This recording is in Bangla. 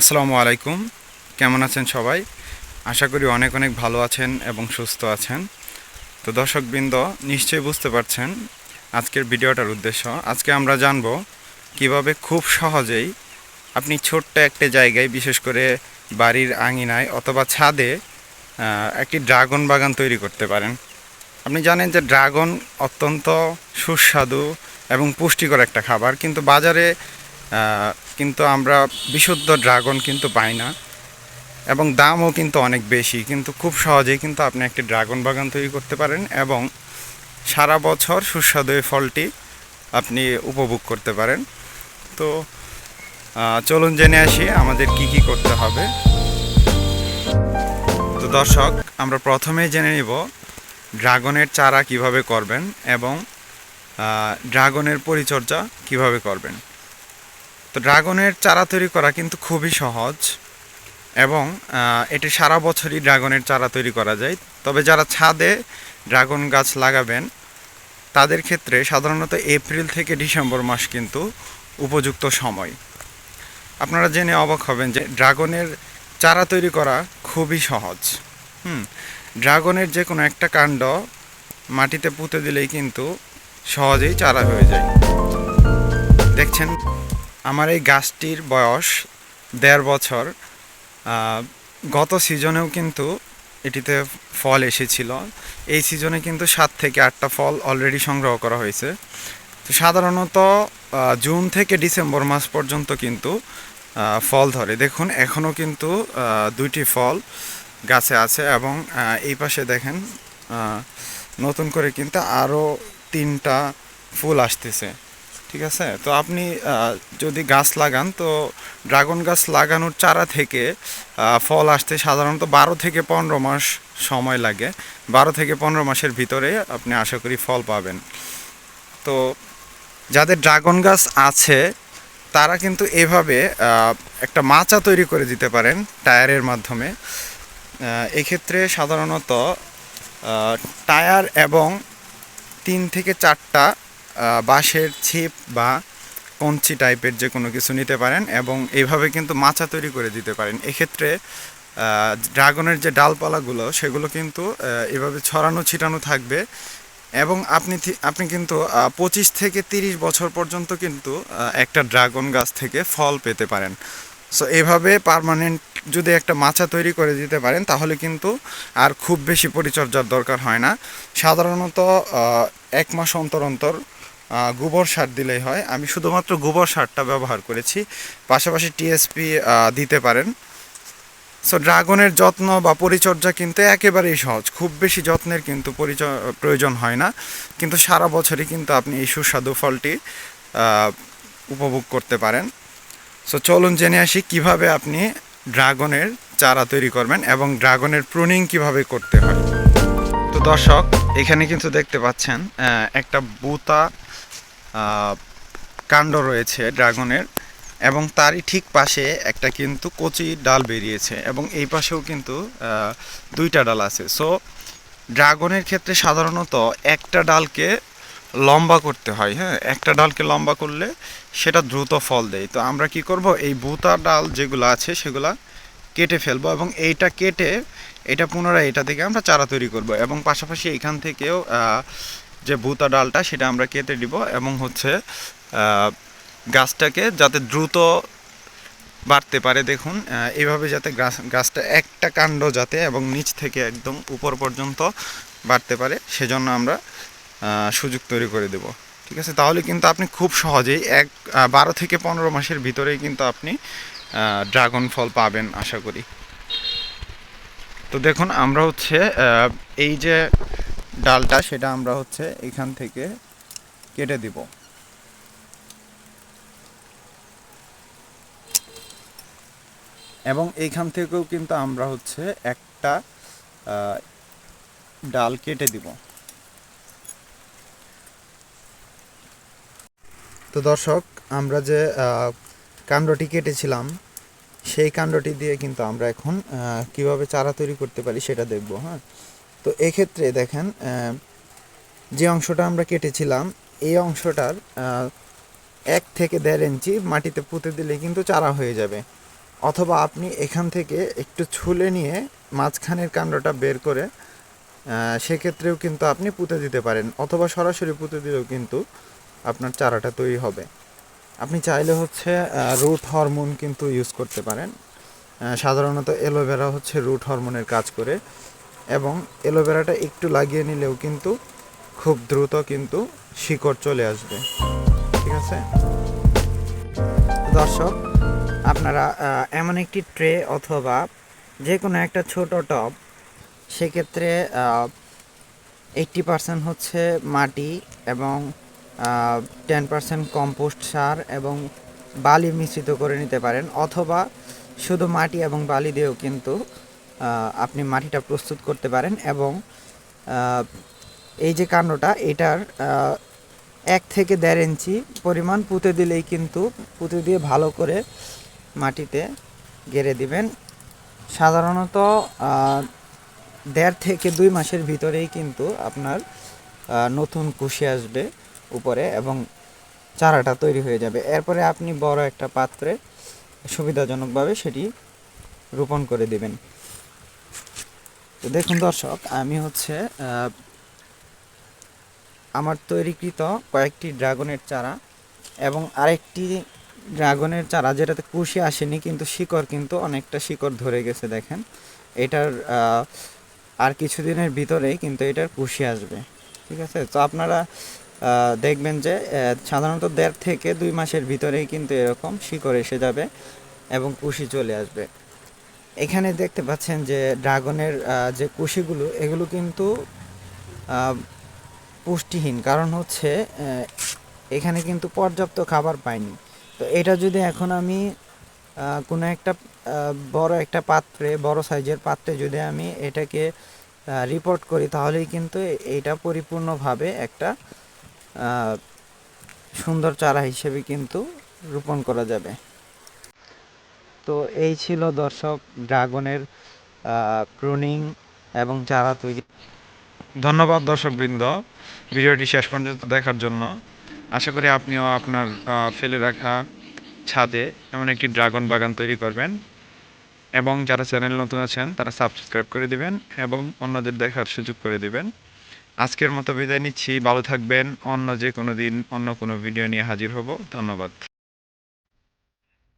আসসালামু আলাইকুম। কেমন আছেন সবাই? আশা করি অনেক অনেক ভালো আছেন এবং সুস্থ আছেন। তো দর্শকবৃন্দ, নিশ্চয়ই বুঝতে পারছেন আজকের ভিডিওটার উদ্দেশ্য। আজকে আমরা জানব কীভাবে খুব সহজেই আপনি ছোট্ট একটা জায়গায়, বিশেষ করে বাড়ির আঙিনায় অথবা ছাদে একটি ড্রাগন বাগান তৈরি করতে পারেন। আপনি জানেন যে ড্রাগন অত্যন্ত সুস্বাদু এবং পুষ্টিকর একটা খাবার, কিন্তু বাজারে কিন্তু আমরা বিশুদ্ধ ড্রাগন কিন্তু পাই না। এবং দামও কিন্তু অনেক বেশি, কিন্তু খুব সহজেই কিন্তু আপনি একটি ড্রাগন বাগান তৈরি করতে পারেন এবং সারা বছর সুস্বাদু এই ফলটি আপনি উপভোগ করতে পারেন। তো চলুন জেনে আসি আমাদের কি কি করতে হবে। তো দর্শক, আমরা প্রথমেই জেনে নিব ড্রাগনের চারা কীভাবে করবেন এবং ড্রাগনের পরিচর্যা কীভাবে করবেন। তো ড্রাগনের চারা তৈরি করা কিন্তু খুবই সহজ এবং এটি সারা বছরই ড্রাগনের চারা তৈরি করা যায়। তবে যারা ছাদে ড্রাগন গাছ লাগাবেন, তাদের ক্ষেত্রে সাধারণত এপ্রিল থেকে ডিসেম্বর মাস কিন্তু উপযুক্ত সময়। আপনারা জেনে অবাক হবেন যে ড্রাগনের চারা তৈরি করা খুবই সহজ। হুম, ড্রাগনের যে কোনো একটা কাণ্ড মাটিতে পুঁতে দিলেই কিন্তু সহজেই চারা হয়ে যায়। দেখছেন? আমার এই গাছটির বয়স দেড় বছর। গত সিজনেও কিন্তু এটিতে ফল এসেছিল। এই সিজনে কিন্তু সাত থেকে আটটা ফল অলরেডি সংগ্রহ করা হয়েছে। তো সাধারণত জুন থেকে ডিসেম্বর মাস পর্যন্ত কিন্তু ফল ধরে। দেখুন, এখনও কিন্তু দুইটি ফল গাছে আছে এবং এই পাশে দেখেন নতুন করে কিন্তু আরও তিনটা ফুল আসতেছে। ঠিক আছে? তো আপনি যদি গাছ লাগান, তো ড্রাগন গাছ লাগানোর চারা থেকে ফল আসতে সাধারণত বারো থেকে পনেরো মাস সময় লাগে। বারো থেকে পনেরো মাসের ভিতরে আপনি আশা করি ফল পাবেন। তো যাদের ড্রাগন গাছ আছে, তারা কিন্তু এভাবে একটা মাচা তৈরি করে দিতে পারেন টায়ারের মাধ্যমে। এক্ষেত্রে সাধারণত টায়ার এবং তিন থেকে চারটা বাঁশের ছিপ বা কঞ্চি টাইপের যে কোনো কিছু নিতে পারেন এবং এইভাবে কিন্তু মাচা তৈরি করে দিতে পারেন। এক্ষেত্রে ড্রাগনের যে ডালপালাগুলো, সেগুলো কিন্তু এভাবে ছড়ানো ছিটানো থাকবে এবং আপনি আপনি কিন্তু পঁচিশ থেকে তিরিশ বছর পর্যন্ত কিন্তু একটা ড্রাগন গাছ থেকে ফল পেতে পারেন। সো এভাবে পার্মানেন্ট যদি একটা মাচা তৈরি করে দিতে পারেন, তাহলে কিন্তু আর খুব বেশি পরিচর্যার দরকার হয় না। সাধারণত এক মাস অন্তর অন্তর গোবর সার দিলেই হয়। আমি শুধুমাত্র গোবর সারটা ব্যবহার করেছি। পাশাপাশি টিএসপি দিতে পারেন। সো ড্রাগনের যত্ন বা পরিচর্যা কিন্তু একেবারেই সহজ। খুব বেশি যত্নের কিন্তু পরিচয় প্রয়োজন হয় না। কিন্তু সারা বছরই কিন্তু আপনি এই সুস্বাদু ফলটি উপভোগ করতে পারেন। সো চলুন জেনে আসি কীভাবে আপনি ড্রাগনের চারা তৈরি করবেন এবং ড্রাগনের প্রুনিং কীভাবে করতে হয়। তো দর্শক, এখানে কিন্তু দেখতে পাচ্ছেন একটা বুতা কাণ্ড রয়েছে ড্রাগনের এবং তারই ঠিক পাশে একটা কিন্তু কচি ডাল বেরিয়েছে এবং এই পাশেও কিন্তু দুইটা ডাল আছে। সো ড্রাগনের ক্ষেত্রে সাধারণত একটা ডালকে লম্বা করতে হয় হ্যাঁ? একটা ডালকে লম্বা করলে সেটা দ্রুত ফল দেয়। তো আমরা কি করব? এই বুতা ডাল যেগুলো আছে সেগুলা কেটে ফেলব এবং এইটা কেটে এটা পুনরায় এটা থেকে আমরা চারা তৈরি করব এবং পাশাপাশি এখান থেকেও যে বুতা ডালটা সেটা আমরা কেটে দিব এবং হচ্ছে গাছটাকে যাতে দ্রুত বাড়তে পারে। দেখুন এভাবে যাতে গাছ, গাছটা একটা কাণ্ড যাতে এবং নিচ থেকে একদম উপর পর্যন্ত বাড়তে পারে, সেজন্য আমরা সুযোগ তৈরি করে দেব। ঠিক আছে? তাহলে কিন্তু আপনি খুব সহজেই এক বারো থেকে পনেরো মাসের ভিতরেই কিন্তু আপনি ড্রাগন ফল পাবেন আশা করি। তো দেখুন, আমরা হচ্ছে এই যে ডালটা, সেটা আমরা হচ্ছে এখান থেকে কেটে দিব। এবং এইখান থেকেও কিন্তু আমরা হচ্ছে একটা ডাল কেটে দিব। তো দর্শক, আমরা যে কাণ্ডটি কেটেছিলাম, সেই কাণ্ডটি দিয়ে কিন্তু আমরা এখন কীভাবে চারা তৈরি করতে পারি সেটা দেখব হ্যাঁ? তো এক্ষেত্রে দেখেন যে অংশটা আমরা কেটেছিলাম, এই অংশটার এক থেকে দেড় ইঞ্চি মাটিতে পুঁতে দিলে কিন্তু চারা হয়ে যাবে। অথবা আপনি এখান থেকে একটু ছুলে নিয়ে মাঝখানের কাণ্ডটা বের করে সেক্ষেত্রেও কিন্তু আপনি পুঁতে দিতে পারেন। অথবা সরাসরি পুঁতে দিলেও কিন্তু আপনার চারাটা তৈরি হবে। আপনি চাইলে হচ্ছে রুট হরমোন কিন্তু ইউজ করতে পারেন। সাধারণত অ্যালোভেরা হচ্ছে রুট হরমোনের কাজ করে এবং অ্যালোভেরাটা একটু লাগিয়ে নিলেও কিন্তু খুব দ্রুত কিন্তু শিকড় চলে আসবে। ঠিক আছে? দর্শক, আপনারা এমন একটি ট্রে অথবা যে কোনো একটা ছোট টব, সেক্ষেত্রে এইট্টি পার্সেন্ট হচ্ছে মাটি এবং টেন পার্সেন্ট কম্পোস্ট সার এবং বালি মিশ্রিত করে নিতে পারেন, অথবা শুধু মাটি এবং বালি দিয়েও কিন্তু আপনি মাটিটা প্রস্তুত করতে পারেন এবং এই যে কাণ্ডটা, এটার এক থেকে দেড় ইঞ্চি পরিমাণ পুঁতে দিলেই কিন্তু, পুঁতে দিয়ে ভালো করে মাটিতে গেড়ে দিবেন। সাধারণত দেড় থেকে দুই মাসের ভিতরেই কিন্তু আপনার নতুন কুশি আসবে। উপরে এবং চারাটা তৈরি হয়ে যাবে। এরপরে আপনি বড় একটা পাত্রে সুবিধাজনকভাবে সেটি রোপণ করে দেবেন। তো দেখুন দর্শক, আমি হচ্ছে আমার তৈরিকৃত কয়েকটি ড্রাগনের চারা এবং আরেকটি ড্রাগনের চারা যেটাতে কুশি আসেনি, কিন্তু শিকড় কিন্তু অনেকটা শিকড় ধরে গেছে দেখেন। এটার আর কিছুদিনের ভিতরেই কিন্তু এটার কুশি আসবে। ঠিক আছে? তো আপনারা দেখবেন যে সাধারণত দেড় থেকে দুই মাসের ভিতরেই কিন্তু এরকম শিকড় এসে যাবে এবং কুশি চলে আসবে। এখানে দেখতে পাচ্ছেন যে, ড্রাগনের যে কুশিগুলো, এগুলো কিন্তু পুষ্টিহীন। কারণ হচ্ছে এখানে কিন্তু পর্যাপ্ত খাবার পাইনি তো এটা যদি এখন আমি কোনো একটা বড় একটা পাত্রে, বড় সাইজের পাত্রে যদি আমি এটাকে রিপোর্ট করি, তাহলেই কিন্তু এটা পরিপূর্ণভাবে একটা সুন্দর চারা হিসেবে কিন্তু রোপণ করা যাবে। তো এই ছিল দর্শক ড্রাগনের প্রুনিং এবং চারা তৈরি। ধন্যবাদ দর্শকবৃন্দ। ভিডিওটি শেষ পর্যন্ত দেখার জন্য। আশা করি আপনিও আপনার ফেলে রাখা ছাদে এমন একটি ড্রাগন বাগান তৈরি করবেন। এবং যারা চ্যানেল নতুন আছেন, তারা সাবস্ক্রাইব করে দিবেন এবং অন্যদের দেখার সুযোগ করে দিবেন। আজকের মতো বিদায় নিচ্ছি। ভালো থাকবেন। অন্য যে কোনো দিন, অন্য কোনো ভিডিও নিয়ে হাজির হব। ধন্যবাদ।